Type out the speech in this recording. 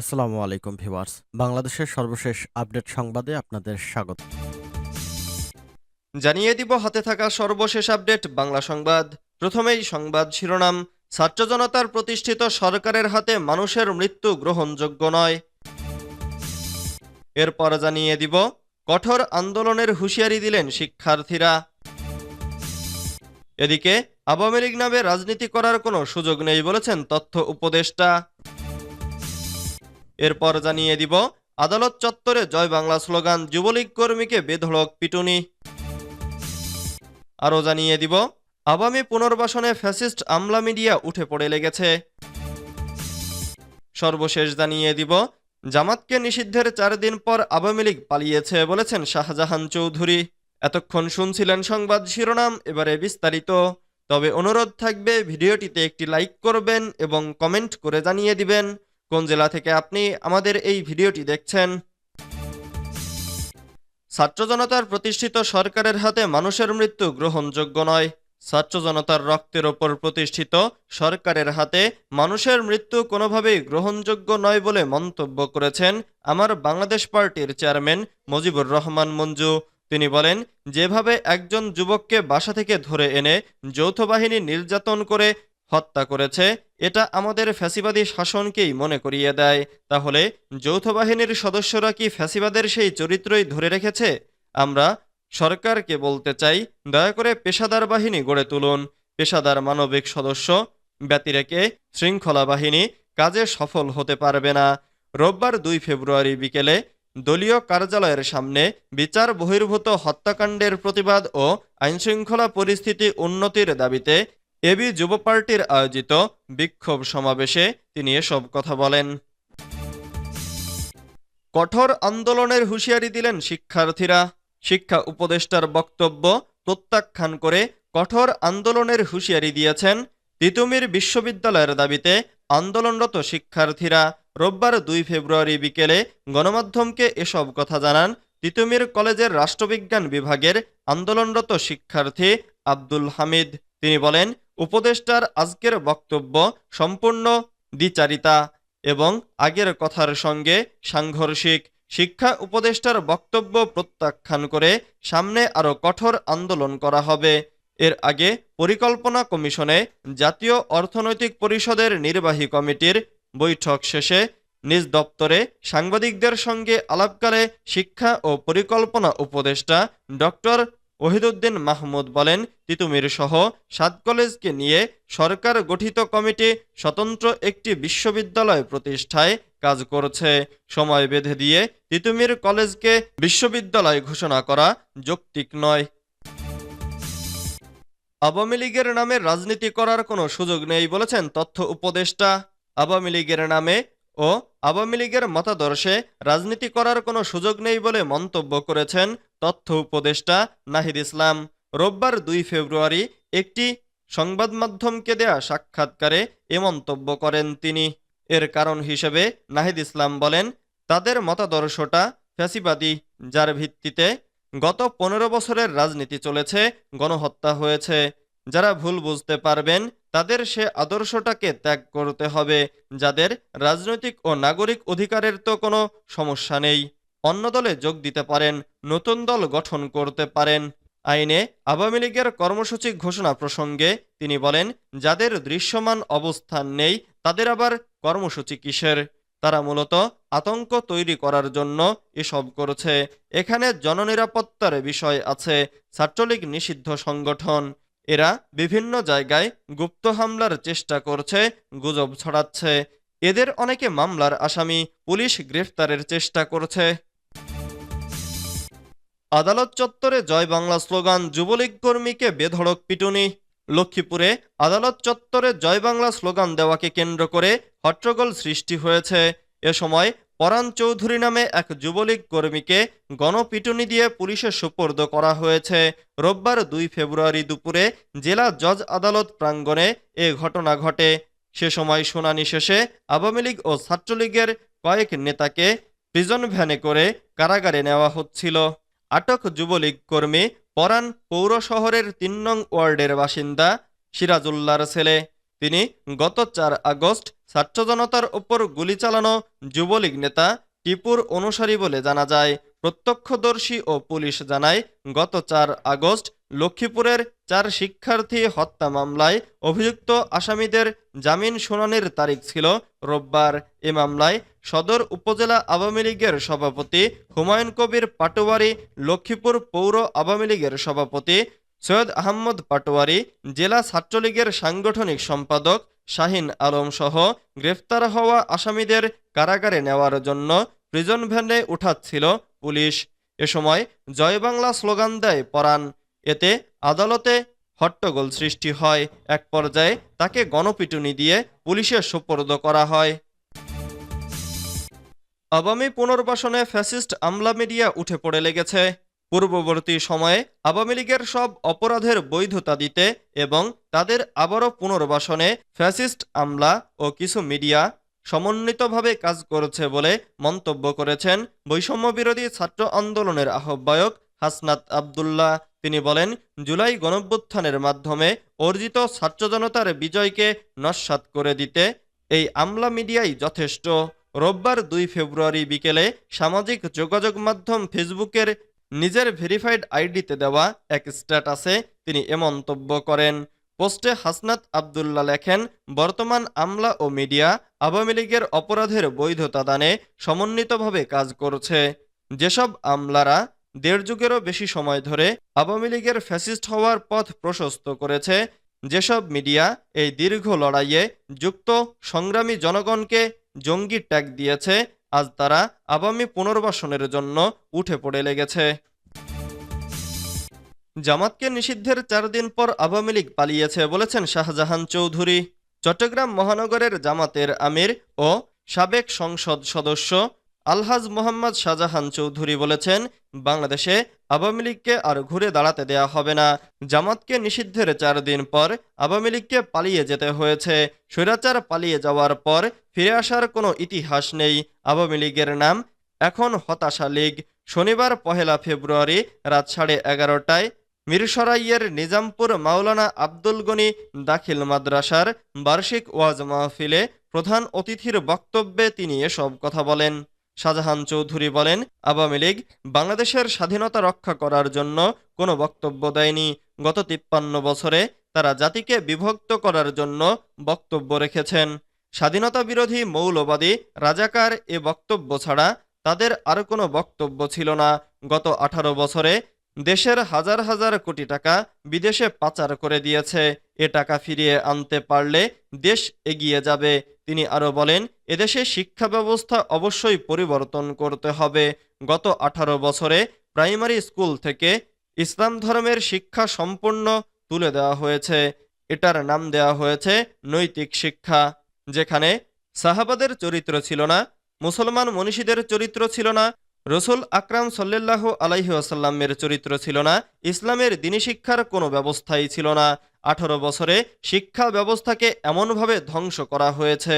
আসসালামু আলাইকুম ভিউয়ার্স। বাংলাদেশের সর্বশেষ আপডেট সংবাদে আপনাদের স্বাগত। জানিয়ে দিব হাতে থাকা সর্বশেষ আপডেট, বাংলা সংবাদ। প্রথমেই সংবাদ শিরোনাম, ছাত্র জনতার প্রতিষ্ঠিত সরকারের হাতে মানুষের মৃত্যু গ্রহণযোগ্য নয়। এরপর জানিয়ে দিব, কঠোর আন্দোলনের হুঁশিয়ারি দিলেন শিক্ষার্থীরা। এদিকে, আওয়ামী লীগ নামে রাজনীতি করার কোনো সুযোগ নেই বলেছেন তথ্য উপদেষ্টা। এরপর জানিয়ে দিব, আদালত চত্বরে জয় বাংলা স্লোগান, যুবলীগ কর্মীকে বেধড়ক পিটুনি। আরও জানিয়ে দিব আগামী পুনর্বাসনে ফ্যাসিস্ট আমলা মিডিয়া উঠে পড়ে লেগেছে। সর্বশেষ জানিয়ে দিব, জামাতকে নিষিদ্ধের চার দিন পর আওয়ামী লীগ পালিয়েছে বলেছেন শাহজাহান চৌধুরী। এতক্ষণ শুনছিলেন সংবাদ শিরোনাম, এবারে বিস্তারিত। তবে অনুরোধ থাকবে, ভিডিওটিতে একটি লাইক করবেন এবং কমেন্ট করে জানিয়ে দিবেন। কোন জেলা থেকে আপনি আমাদের এই ভিডিওটি দেখছেন? ছাত্র জনতার প্রতিষ্ঠিত সরকারের হাতে মানুষের মৃত্যু গ্রহণযোগ্য নয়। ছাত্র জনতার রক্তের ওপর প্রতিষ্ঠিত সরকারের হাতে মানুষের মৃত্যু কোনোভাবেই গ্রহণযোগ্য নয় বলে মন্তব্য করেছেন আমার বাংলাদেশ পার্টির চেয়ারম্যান মুজিবুর রহমান মঞ্জু। তিনি বলেন, যেভাবে একজন যুবককে বাসা থেকে ধরে এনে যৌথ বাহিনী নির্যাতন করে হত্যা করেছে, এটা আমাদের ফ্যাসিবাদী শাসনকেই মনে করিয়ে দেয়। তাহলে যৌথ বাহিনীর সদস্যরা কি ফ্যাসিবাদের সেই চরিত্রই ধরে রেখেছে? আমরা সরকারকে বলতে চাই, দয়া করে পেশাদার বাহিনী গড়ে তুলুন। পেশাদার মানবিক সদস্য, ব্যতিরেকে শৃঙ্খলা বাহিনী কাজে সফল হতে পারবে না। রোববার দুই ফেব্রুয়ারি বিকেলে দলীয় কার্যালয়ের সামনে বিচার বহির্ভূত হত্যাকাণ্ডের প্রতিবাদ ও আইনশৃঙ্খলা পরিস্থিতি উন্নতির দাবিতে এবি যুব পার্টির আয়োজিত বিক্ষোভ সমাবেশে তিনি এসব কথা বলেন। কঠোর আন্দোলনের হুঁশিয়ারি দিলেন শিক্ষার্থীরা। শিক্ষা উপদেষ্টার বক্তব্য প্রত্যাখ্যান করে কঠোর আন্দোলনের হুঁশিয়ারি দিয়েছেন তিতুমির বিশ্ববিদ্যালয়ের দাবিতে আন্দোলনরত শিক্ষার্থীরা। রোববার দুই ফেব্রুয়ারি বিকেলে গণমাধ্যমকে এসব কথা জানান তিতুমির কলেজের রাষ্ট্রবিজ্ঞান বিভাগের আন্দোলনরত শিক্ষার্থী আব্দুল হামিদ। তিনি বলেন উপদেষ্টার আজকের বক্তব্য সম্পূর্ণ দ্বিচারিতা এবং আগের কথার সঙ্গে সাংঘর্ষিক। শিক্ষা উপদেষ্টার বক্তব্য প্রত্যাখ্যান করে সামনে আরও কঠোর আন্দোলন করা হবে। এর আগে পরিকল্পনা কমিশনে জাতীয় অর্থনৈতিক পরিষদের নির্বাহী কমিটির বৈঠক শেষে নিজ দপ্তরে সাংবাদিকদের সঙ্গে আলাপকালে শিক্ষা ও পরিকল্পনা উপদেষ্টা ডক্টর ওহিদুদ্দিন মাহমুদ বলেন, তিতুমির সহ সাত কলেজকে নিয়ে সরকার গঠিত কমিটি স্বতন্ত্র একটি বিশ্ববিদ্যালয় প্রতিষ্ঠায় কাজ করছে। সময় বেঁধে দিয়ে তিতুমির কলেজকে বিশ্ববিদ্যালয় ঘোষণা করা যৌক্তিক নয়। আওয়ামী লীগের নামে রাজনীতি করার কোনো সুযোগ নেই বলেছেন তথ্য উপদেষ্টা। আওয়ামী লীগের নামে ও আওয়ামী লীগের মতাদর্শে রাজনীতি করার কোনো সুযোগ নেই বলে মন্তব্য করেছেন তথ্য উপদেষ্টা নাহিদ ইসলাম। রোববার দুই ফেব্রুয়ারি একটি সংবাদ মাধ্যমকে দেয়া সাক্ষাৎকারে এ মন্তব্য করেন তিনি। এর কারণ হিসেবে নাহিদ ইসলাম বলেন, তাদের মতাদর্শটা ফ্যাসিবাদী, যার ভিত্তিতে গত পনেরো বছরের রাজনীতি চলেছে, গণহত্যা হয়েছে। যারা ভুল বুঝতে পারবেন তাদের সে আদর্শটাকে ত্যাগ করতে হবে, যাদের রাজনৈতিক ও নাগরিক অধিকারের তো কোনো সমস্যা নেই। অন্য দলে যোগ দিতে পারেন, নতুন দল গঠন করতে পারেন। আইনে আওয়ামী লীগের কর্মসূচি ঘোষণা প্রসঙ্গে তিনি বলেন, যাদের দৃশ্যমান অবস্থান নেই, তাদের আবার কর্মসূচি কিসের? তারা মূলত আতঙ্ক তৈরি করার জন্য এসব করছে। এখানে জননিরাপত্তার বিষয় আছে, ছাত্রলীগ নিষিদ্ধ সংগঠন। এরা বিভিন্ন জায়গায় গুপ্ত হামলার চেষ্টা করছে, গুজব ছড়াচ্ছে। এদের অনেকে মামলার আসামি, পুলিশ গ্রেফতারের চেষ্টা করছে। আদালত চত্বরে জয় বাংলা স্লোগান, যুবলীগ কর্মীকে বেধড়ক পিটুনি। লক্ষ্মীপুরে আদালত চত্বরে জয় বাংলা স্লোগান দেওয়াকে কেন্দ্র করে হট্টগোল সৃষ্টি হয়েছে। এ সময় পরাণ চৌধুরী নামে এক যুবলীগ কর্মীকে গণপিটুনি দিয়ে পুলিশের সুপর্দ করা হয়েছে। রোববার দুই ফেব্রুয়ারি দুপুরে জেলা জজ আদালত প্রাঙ্গণে এ ঘটনা ঘটে। সে সময় শুনানি শেষে আওয়ামী লীগ ও ছাত্রলীগের কয়েক নেতাকে প্রিজন ভ্যানে করে কারাগারে নেওয়া হচ্ছিল। আটক যুবলীগ কর্মী পরাণ পৌর শহরের তিন নং ওয়ার্ডের বাসিন্দা সিরাজুল্লাহর ছেলে। তিনি গত চার আগস্ট ছাত্র জনতার ওপর গুলি চালানো যুবলীগ নেতা টিপুর অনুসারী বলে জানা যায়। প্রত্যক্ষদর্শী ও পুলিশ জানায়, গত চার আগস্ট লক্ষ্মীপুরের চার শিক্ষার্থী হত্যা মামলায় অভিযুক্ত আসামিদের জামিন শুনানির তারিখ ছিল রোববার। এ মামলায় সদর উপজেলা আওয়ামী লীগের সভাপতি হুমায়ুন কবির পাটোয়ারি, লক্ষ্মীপুর পৌর আওয়ামী লীগের সভাপতি সৈয়দ আহমদ পাটোয়ারি, জেলা ছাত্রলীগের সাংগঠনিক সম্পাদক শাহিন আলম সহ গ্রেফতার হওয়া আসামিদের কারাগারে নেওয়ার জন্য প্রিজন ভ্যানে উঠাচ্ছিল পুলিশ। এ সময় জয় বাংলা স্লোগান দেয় পরাণ। এতে আদালতে হট্টগোল সৃষ্টি হয়। এক পর্যায়ে তাকে গণপিটুনি দিয়ে পুলিশের সোপর্দ করা হয়। আওয়ামী পুনর্বাসনে ফ্যাসিস্ট আমলা মিডিয়া উঠে পড়ে লেগেছে। পূর্ববর্তী সময়ে আওয়ামী লীগের সব অপরাধের বৈধতা দিতে এবং তাদের আবারও পুনর্বাসনে ফ্যাসিস্ট আমলা ও কিছু মিডিয়া সমন্বিতভাবে কাজ করেছে বলে মন্তব্য করেছেন বৈষম্যবিরোধী ছাত্র আন্দোলনের আহ্বায়ক হাসনাত আবদুল্লাহ। তিনি বলেন, জুলাই গণভ্যুত্থানের মাধ্যমে অর্জিত ছাত্র জনতার বিজয়কে নস্বাত করে দিতে এই আমলা মিডিয়াই যথেষ্ট। রোববার দুই ফেব্রুয়ারি বিকেলে সামাজিক যোগাযোগ মাধ্যম ফেসবুকের নিজের ভেরিফাইড আইডিতে দেওয়া এক স্ট্যাটাসে তিনি এ মন্তব্য করেন। পোস্টে হাসনাত আবদুল্লাহ লেখেন, বর্তমান আমলা ও মিডিয়া আওয়ামী লীগের অপরাধের বৈধতা দানে সমন্বিতভাবে কাজ করছে। যেসব আমলারা দেড় যুগেরও বেশি সময় ধরে আওয়ামী লীগের ফ্যাসিস্ট হওয়ার পথ প্রশস্ত করেছে, যেসব মিডিয়া এই দীর্ঘ লড়াইয়ে যুক্ত সংগ্রামী জনগণকে জঙ্গি ট্যাগ দিয়েছে আজ তারা আবামী পুনর্বাসনের জন্য উঠে পড়ে লেগেছে। জামাতকে নিষিদ্ধের চার দিন পর আওয়ামী লীগ পালিয়েছে বলেছেন শাহজাহান চৌধুরী। চট্টগ্রাম মহানগরের জামাতের আমির ও সাবেক সংসদ সদস্য আলহাজ মোহাম্মদ শাহজাহান চৌধুরী বলেছেন, বাংলাদেশে আওয়ামী লীগকে আর ঘুরে দাঁড়াতে দেয়া হবে না। জামাতকে নিষিদ্ধের চার দিন পর আওয়ামী লীগকে পালিয়ে যেতে হয়েছে। স্বৈরাচার পালিয়ে যাওয়ার পর ফিরে আসার কোনো ইতিহাস নেই। আওয়ামী লীগের নাম এখন হতাশা লীগ। শনিবার পহেলা ফেব্রুয়ারি রাত সাড়ে এগারোটায় মিরসরাইয়ের নিজামপুর মাওলানা আব্দুল গনি দাখিল মাদ্রাসার বার্ষিক ওয়াজ মাহফিলে প্রধান অতিথির বক্তব্যে তিনি এসব কথা বলেন। শাহজাহান চৌধুরী বলেন, আওয়ামী লীগ বাংলাদেশের স্বাধীনতা রক্ষা করার জন্য কোনো বক্তব্য দেয়নি। গত তিপ্পান্ন বছরে তারা জাতিকে বিভক্ত করার জন্য বক্তব্য রেখেছেন। স্বাধীনতা বিরোধী মৌলবাদী রাজাকার এ বক্তব্য ছাড়া তাদের আর কোনো বক্তব্য ছিল না। গত আঠারো বছরে দেশের হাজার হাজার কোটি টাকা বিদেশে পাচার করে দিয়েছে। এ টাকা ফিরিয়ে আনতে পারলে দেশ এগিয়ে যাবে। তিনি আরও বলেন, এদেশে শিক্ষা ব্যবস্থা অবশ্যই পরিবর্তন করতে হবে। গত আঠারো বছরে প্রাইমারি স্কুল থেকে ইসলাম ধর্মের শিক্ষা সম্পূর্ণ তুলে দেওয়া হয়েছে। এটার নাম দেওয়া হয়েছে নৈতিক শিক্ষা, যেখানে সাহাবাদের চরিত্র ছিল না, মুসলমান মনীষীদের চরিত্র ছিল না রসুল আকরাম সল্লাহ আলাইহি আসাল্লামের চরিত্র ছিল না, ইসলামের দিনী শিক্ষার কোনো ব্যবস্থাই ছিল না। আঠারো বছরে শিক্ষা ব্যবস্থাকে এমনভাবে ধ্বংস করা হয়েছে।